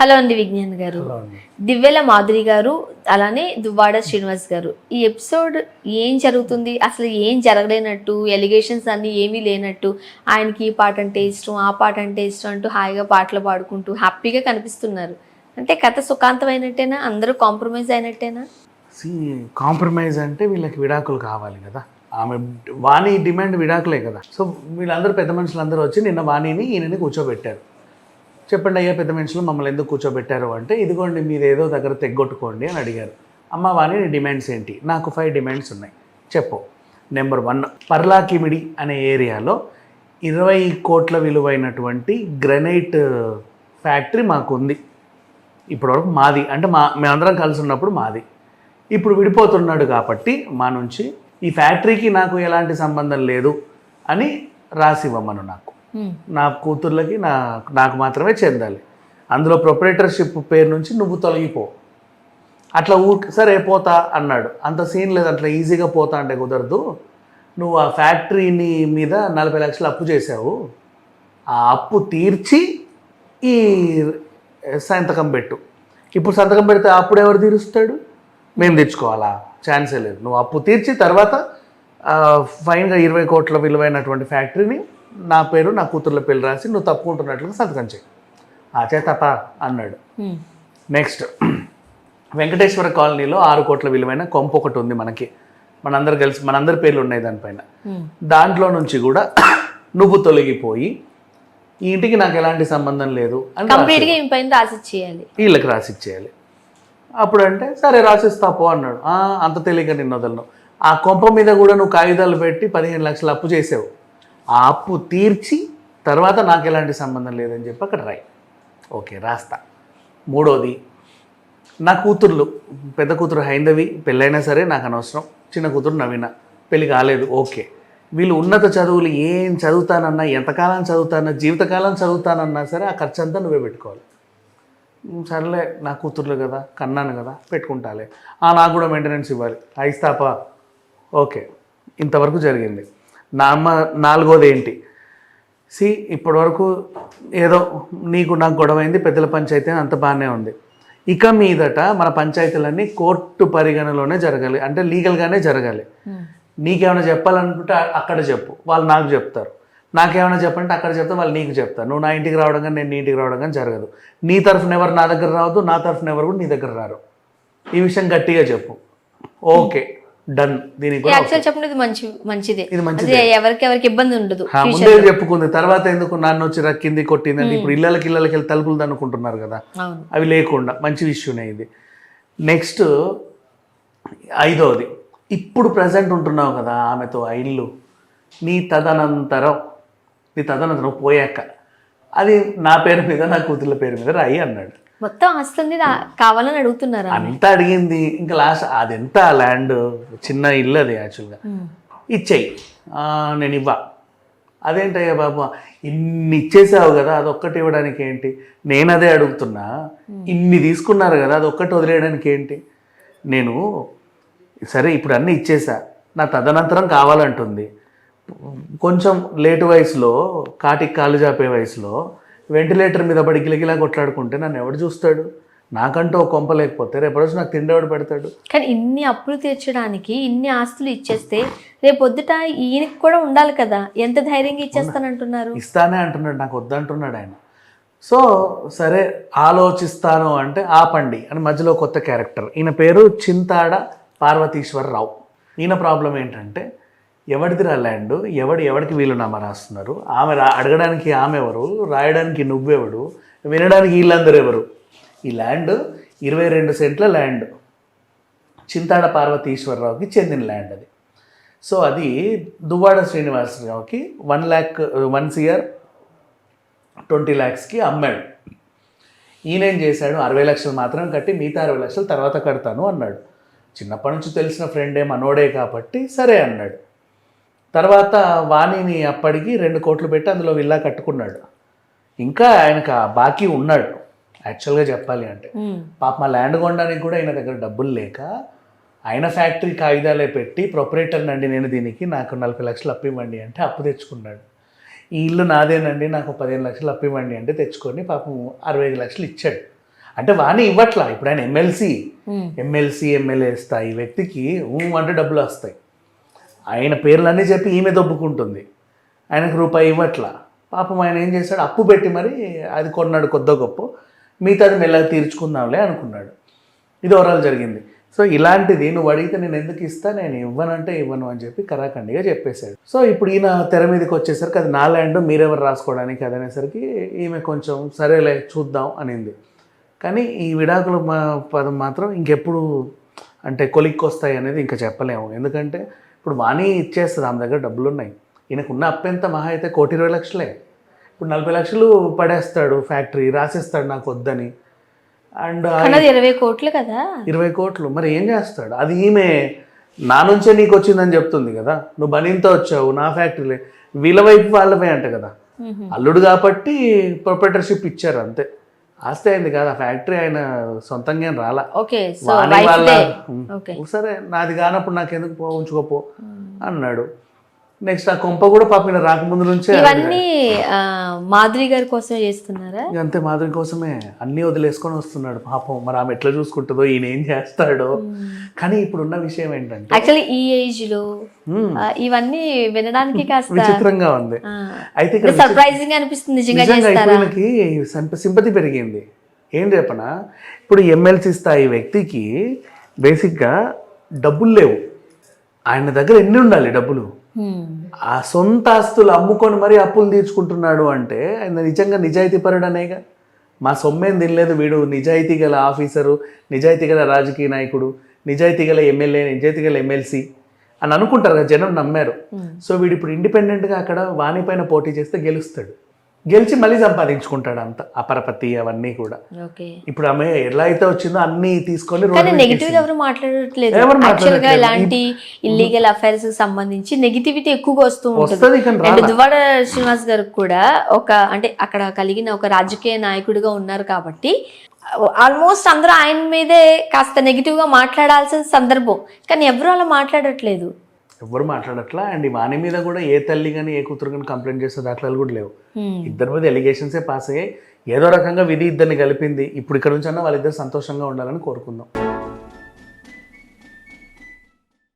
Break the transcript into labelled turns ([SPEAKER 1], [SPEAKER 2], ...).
[SPEAKER 1] Hello అండి విజ్ఞాన్ గారు. దివ్యల మాధురి గారు అలానే దువ్వాడ శ్రీనివాస్ గారు. ఈ ఎపిసోడ్ ఏం జరుగుతుంది? అసలు ఏం జరగలేనట్టు ఎలిగేషన్స్ అన్ని ఏమీ లేనట్టు ఆయనకి ఈ పాట అంటే ఇష్టం ఆ పాట అంటే ఇష్టం అంటూ హాయిగా పాటలు పాడుకుంటూ హ్యాపీగా కనిపిస్తున్నారు. అంటే కథ సుఖాంతమైనట్టేనా? అందరూ కాంప్రమైజ్ అయినట్టేనా?
[SPEAKER 2] సి కాంప్రమైజ్ అంటే వీళ్ళకి విడాకులు కావాలి కదా. ఆమె వాణి డిమాండ్ విడాకులే కదా. సో వీళ్ళందరూ పెద్ద మనుషులు అందరూ వచ్చి నిన్న వాణిని ఈయనని కూర్చోబెట్టారు. చెప్పండి అయ్యా పెద్ద మనుషులు మమ్మల్ని ఎందుకు కూర్చోబెట్టారు అంటే ఇదిగోండి మీరు ఏదో దగ్గర తెగ్గొట్టుకోండి అని అడిగారు. అమ్మ వాణి డిమాండ్స్ ఏంటి? నాకు ఫైవ్ డిమాండ్స్ ఉన్నాయి. చెప్పు. నెంబర్ వన్ పర్లాకిమిడి అనే ఏరియాలో ఇరవై కోట్ల విలువైనటువంటి గ్రనైట్ ఫ్యాక్టరీ మాకు ఉంది ఇప్పటివరకు మాది. అంటే మా మేమందరం కలిసి ఉన్నప్పుడు మాది. ఇప్పుడు విడిపోతున్నాడు కాబట్టి మా నుంచి ఈ ఫ్యాక్టరీకి నాకు ఎలాంటి సంబంధం లేదు అని రాసివ్వమను నాకు. నా కూతుర్లకి నా నాకు మాత్రమే చెందాలి. అందులో ప్రొపరేటర్షిప్ పేరు నుంచి నువ్వు తొలగిపో. అట్లా ఊ సరే పోతా అన్నాడు. అంత సీన్ లేదు అట్లా ఈజీగా పోతా అంటే కుదరదు. నువ్వు ఆ ఫ్యాక్టరీని మీద నలభై లక్షలు అప్పు చేసావు ఆ అప్పు తీర్చి ఈ సంతకం పెట్టు. ఇప్పుడు సంతకం పెడితే అప్పుడు ఎవరు తీరుస్తాడు? మేము తెచ్చుకోవాలా? ఛాన్సే లేదు. నువ్వు అప్పు తీర్చి తర్వాత ఫైన్గా ఇరవై కోట్ల విలువైనటువంటి ఫ్యాక్టరీని నా పేరు నా కూతుర్ల పేరు రాసి నువ్వు తప్పుకుంటున్నట్లుగా సంతకం చేయి. ఆ చేతప అన్నాడు. నెక్స్ట్ వెంకటేశ్వర కాలనీలో ఆరు కోట్ల విలువైన కొంపు ఒకటి ఉంది మనకి. మనందరు కలిసి మనందరి పేర్లు ఉన్నాయి దానిపైన. దాంట్లో నుంచి కూడా నువ్వు తొలగిపోయి ఈ ఇంటికి నాకు ఎలాంటి సంబంధం లేదు అని వీళ్ళకి రాసిచ్చేయాలి అప్పుడు అంటే సరే రాసిస్తా పో అన్నాడు. "ఆ, అంత తెలియక నిన్ను వదలను. ఆ కొంప మీద కూడా నువ్వు కాగితాలు పెట్టి పదిహేను లక్షలు అప్పు చేసావు. ఆ అప్పు తీర్చి తర్వాత నాకు ఎలాంటి సంబంధం లేదని చెప్పి అక్కడ రాయి. ఓకే రాస్తా. మూడోది నా కూతుర్లు పెద్ద కూతురు హైందవి పెళ్ళైనా సరే నాకు అనవసరం. చిన్న కూతురు నవీన పెళ్ళి కాలేదు ఓకే. వీళ్ళు ఉన్నత చదువులు ఏం చదువుతానన్నా ఎంతకాలం చదువుతానన్నా జీవితకాలం చదువుతానన్నా సరే ఆ ఖర్చు అంతా నువ్వే పెట్టుకోవాలి. సర్లే నా కూతుర్లు కదా కన్నాను కదా పెట్టుకుంటాలే. నాకు కూడా మెయింటెనెన్స్ ఇవ్వాలి. అయిస్తాపా ఓకే ఇంతవరకు జరిగింది. నా అమ్మ నాలుగోది ఏంటి సి ఇప్పటివరకు ఏదో నీకు నాకు గొడవ అయింది పెద్దల పంచాయతీ అంత బాగానే ఉంది. ఇక మీదట మన పంచాయతీలన్నీ కోర్టు పరిగణలోనే జరగాలి. అంటే లీగల్గానే జరగాలి. నీకేమైనా చెప్పాలనుకుంటే అక్కడ చెప్పు. వాళ్ళు నాకు చెప్తారు. నాకేమైనా చెప్పంటే అక్కడ చెప్తే వాళ్ళు నీకు చెప్తారు. నువ్వు నా ఇంటికి రావడం కానీ నేను నీ ఇంటికి రావడం కానీ జరగదు. నీ తరఫున ఎవరు నా దగ్గర రావద్దు నా తరఫున ఎవరు కూడా నీ దగ్గర రారు. ఈ విషయం గట్టిగా చెప్పు. ఓకే. డన్ దీనికి
[SPEAKER 1] యాక్చువల్ చెప్పండి ఇది మంచి మంచిదే.
[SPEAKER 2] ఇది మంచిదే.
[SPEAKER 1] ఎవరికి ఎవరికి ఇబ్బంది ఉండదు.
[SPEAKER 2] ముందే చెప్పుకుంది. తర్వాత ఎందుకు నన్ను వచ్చి రక్కింది కొట్టింది ఇప్పుడు ఇళ్ళకి ఇళ్ళకి వెళ్ళి తలుపులు దన్నుకుంటున్నారు కదా. అవి లేకుండా మంచి విషయమే ఇది. నెక్స్ట్ ఐదవది ఇప్పుడు ప్రజెంట్ ఉంటున్నావు కదా ఆమెతో ఆ ఇల్లు. నీ తదనంతరం నీ తదనంతరం పోయాక. అది నా పేరు మీద నా కూతుర్ల పేరు మీద రాయి అన్నాడు.
[SPEAKER 1] మొత్తం ఆస్తుంది కావాలని అడుగుతున్నారా?
[SPEAKER 2] అంతా అడిగింది. ఇంకా లాస్ట్ అది ఎంత ల్యాండ్ చిన్న ఇల్లు అది యాక్చువల్గా. ఇచ్చేయి. నేను ఇవ్వ. అదేంటయ్యా బాబు? ఇన్ని ఇచ్చేసావు కదా అది ఒక్కటి ఇవ్వడానికి ఏంటి? నేను అదే అడుగుతున్నా. ఇన్ని తీసుకున్నారు కదా అది ఒక్కటి వదిలేయడానికి ఏంటి? నేను సరే ఇప్పుడు అన్నీ ఇచ్చేసా. నా తదనంతరం కావాలంటుంది. కొంచెం లేటు వయసులో కాటికి కాలు జాపే వయసులో వెంటిలేటర్ మీద పడి గిలగిలా కొట్లాడుకుంటే నన్ను ఎవడు చూస్తాడు? నాకంటూ ఒక కొంప లేకపోతే రేపు రోజు నాకు తిండి ఎవడు పెడతాడు?
[SPEAKER 1] కానీ ఇన్ని అప్పులు తీర్చడానికి ఇన్ని ఆస్తులు ఇచ్చేస్తే రేపొద్దుట ఈయనకి కూడా ఉండాలి కదా. ఎంత ధైర్యంగా ఇచ్చేస్తానంటున్నారు?
[SPEAKER 2] ఇస్తానే అంటున్నాడు నాకు వద్దంటున్నాడు ఆయన. సో సరే ఆలోచిస్తాను అంటే ఆపండి అని మధ్యలో కొత్త క్యారెక్టర్. ఈయన పేరు చింతాడ పార్వతీశ్వరరావు. ఈయన ప్రాబ్లం ఏంటంటే ఎవడిదిరా ల్యాండ్? ఎవడు ఎవడికి వీలునామా రాస్తున్నారు? ఆమె రా అడగడానికి ఆమె ఎవరు? రాయడానికి నువ్వెవడు? వినడానికి వీళ్ళందరూ ఎవరు? ఈ ల్యాండ్ ఇరవై రెండు సెంట్ల ల్యాండ్. చింతాడ పార్వతీశ్వరరావుకి చెందిన ల్యాండ్ అది. సో అది Duvvada శ్రీనివాసరావుకి one lakh one year twenty ల్యాక్స్కి అమ్మాడు. ఈయనేం చేశాడు? అరవై లక్షలు మాత్రం కట్టి మిగతా అరవై లక్షలు తర్వాత కడతాను అన్నాడు. చిన్నప్పటి నుంచి తెలిసిన ఫ్రెండే మనోడే కాబట్టి సరే అన్నాడు. తర్వాత వాణిని అప్పటికి రెండు కోట్లు పెట్టి అందులో విల్లా కట్టుకున్నాడు. ఇంకా ఆయనకు ఆ బాకీ ఉన్నాడు యాక్చువల్గా చెప్పాలి అంటే. పాప మా ల్యాండ్ కొనడానికి కూడా ఆయన దగ్గర డబ్బులు లేక ఆయన ఫ్యాక్టరీ కాగితాలే పెట్టి ప్రొపరేటర్ నండి నేను దీనికి నాకు నలభై లక్షలు అప్పు ఇవ్వండి అంటే అప్పు తెచ్చుకున్నాడు. ఈ ఇల్లు నాదేనండి నాకు పదిహేను లక్షలు అప్పు ఇవ్వండి అంటే తెచ్చుకొని పాపం అరవై ఐదు లక్షలు ఇచ్చాడు. అంటే వాణి ఇవ్వట్లా ఇప్పుడు ఆయన ఎమ్మెల్సీ. ఎమ్మెల్సీ ఎమ్మెల్యే స్థాయి వ్యక్తికి ఊ అంటే డబ్బులు వస్తాయి. ఆయన పేర్లన్నీ చెప్పి ఈమె దొబ్బుకుంటుంది. ఆయనకు రూపాయి ఇవ్వట్లా. పాపం ఆయన ఏం చేశాడు? అప్పు పెట్టి మరి అది కొన్నాడు కొద్ద గొప్ప. మిగతాది మెల్లగా తీర్చుకుందాంలే అనుకున్నాడు. ఇది ఓవరాల్ జరిగింది. సో ఇలాంటిది నువ్వు అడిగితే నేను ఎందుకు ఇస్తా? నేను ఇవ్వనంటే ఇవ్వను అని చెప్పి కరాఖండిగా చెప్పేశాడు. సో ఇప్పుడు ఈయన తెర మీదకి వచ్చేసరికి అది నా ల్యాండ్ మీరెవరు రాసుకోవడానికి అది అనేసరికి ఈమె కొంచెం సరేలే చూద్దాం అనింది. కానీ ఈ విడాకుల మా పదం మాత్రం ఇంకెప్పుడు అంటే కొలిక్కి వస్తాయి అనేది ఇంకా చెప్పలేము. ఎందుకంటే ఇప్పుడు వాణి ఇచ్చేస్తుంది ఆమె దగ్గర డబ్బులు ఉన్నాయి ఈయనకున్న అప్పెంత మహా అయితే కోటి ఇరవై లక్షలే. ఇప్పుడు నలభై లక్షలు పడేస్తాడు ఫ్యాక్టరీ రాసిస్తాడు నాకు వద్దని. అండ్
[SPEAKER 1] ఇరవై కోట్లు కదా?
[SPEAKER 2] ఇరవై కోట్లు. మరి ఏం చేస్తాడు? అది ఈమె నా నుంచే నీకు వచ్చిందని చెప్తుంది కదా. నువ్వు బనీన్తో వచ్చావు నా ఫ్యాక్టరీలే. వీళ్ళ వైపు వాళ్ళవే అంట కదా. అల్లుడు కాబట్టి ప్రొపరేటర్షిప్ ఇచ్చారు అంతే. ఆస్తి అయింది కాదు ఆ ఫ్యాక్టరీ ఆయన సొంతంగా ఏం రాలా.
[SPEAKER 1] ఓకే
[SPEAKER 2] వాళ్ళ సరే నాది కానప్పుడు నాకెందుకు పో ఉంచుకోపో అన్నాడు. నెక్స్ట్ ఆ కొంప కూడా పాప రాకముందు నుంచే
[SPEAKER 1] ఇవన్నీ మాధురి గారి కోసమే చేస్తున్నారా?
[SPEAKER 2] అంతే మాధురి కోసమే. అన్నీ వదిలేసుకొని వస్తున్నాడు పాపం. మరి ఆమె ఎట్లా చూసుకుంటుందో ఈయన ఏం చేస్తాడో. కానీ ఇప్పుడున్న విషయం ఏంటంటే
[SPEAKER 1] యాక్చువల్లీ ఈ ఏజ్లో ఇవన్నీ వినడానికి కాస్త
[SPEAKER 2] విచిత్రంగా ఉంది. అయితే ఇక్కడ
[SPEAKER 1] సర్ప్రైజింగ్ అనిపిస్తుంది నిజంగా
[SPEAKER 2] సింపతి పెరిగింది. ఏం చెప్పనా? ఇప్పుడు ఎమ్మెల్సీ స్థాయి వ్యక్తికి బేసిక్గా డబ్బులు లేవు. ఆయన దగ్గర ఎన్ని ఉండాలి డబ్బులు. ఆ సొంత ఆస్తులు అమ్ముకొని మరీ అప్పులు తీర్చుకుంటున్నాడు అంటే ఆయన నిజంగా నిజాయితీ పరుడనేగా మా సొమ్మేం తినలేదు వీడు. నిజాయితీ గల ఆఫీసరు నిజాయితీ గల రాజకీయ నాయకుడు నిజాయితీ గల ఎమ్మెల్యే నిజాయితీ గల ఎమ్మెల్సీ అని అనుకుంటారు కదా జనం నమ్మారు. సో వీడు ఇప్పుడు ఇండిపెండెంట్గా అక్కడ వాణి పైన పోటీ చేస్తే గెలుస్తాడు. గెలిచి మళ్ళీ సంపాదించుకుంటాడు అంత అపరపతి అవన్నీ కూడా. ఇప్పుడు ఆమె ఎలా అయితే వచ్చిందో అన్నీ తీసుకొని
[SPEAKER 1] నెగిటివ్ ఎవరు మాట్లాడట్లేదు. ఇలాంటి ఇల్లీగల్ అఫైర్స్ సంబంధించి నెగిటివిటీ ఎక్కువగా వస్తూ ఉంటుంది. అండ్ దువ్వాడ శ్రీనివాస్ గారు కూడా ఒక అంటే అక్కడ కలిగిన ఒక రాజకీయ నాయకుడిగా ఉన్నారు కాబట్టి ఆల్మోస్ట్ అందరూ ఆయన మీదే కాస్త నెగిటివ్గా మాట్లాడాల్సిన సందర్భం. కానీ ఎవరు అలా మాట్లాడట్లేదు.
[SPEAKER 2] ఎవరు మాట్లాడట్లా. అండ్ ఈ వాణి మీద కూడా ఏ తల్లి కానీ ఏ కూతురు కానీ కంప్లైంట్ చేసే దాఖలాలు కూడా లేవు. ఇద్దరి మీద ఎలిగేషన్సే పాస్ అయ్యాయి. ఏదో రకంగా విధి ఇద్దరిని కలిపింది. ఇప్పుడు ఇక్కడ నుంచి అన్న వాళ్ళిద్దరు సంతోషంగా ఉండాలని కోరుకుందాం.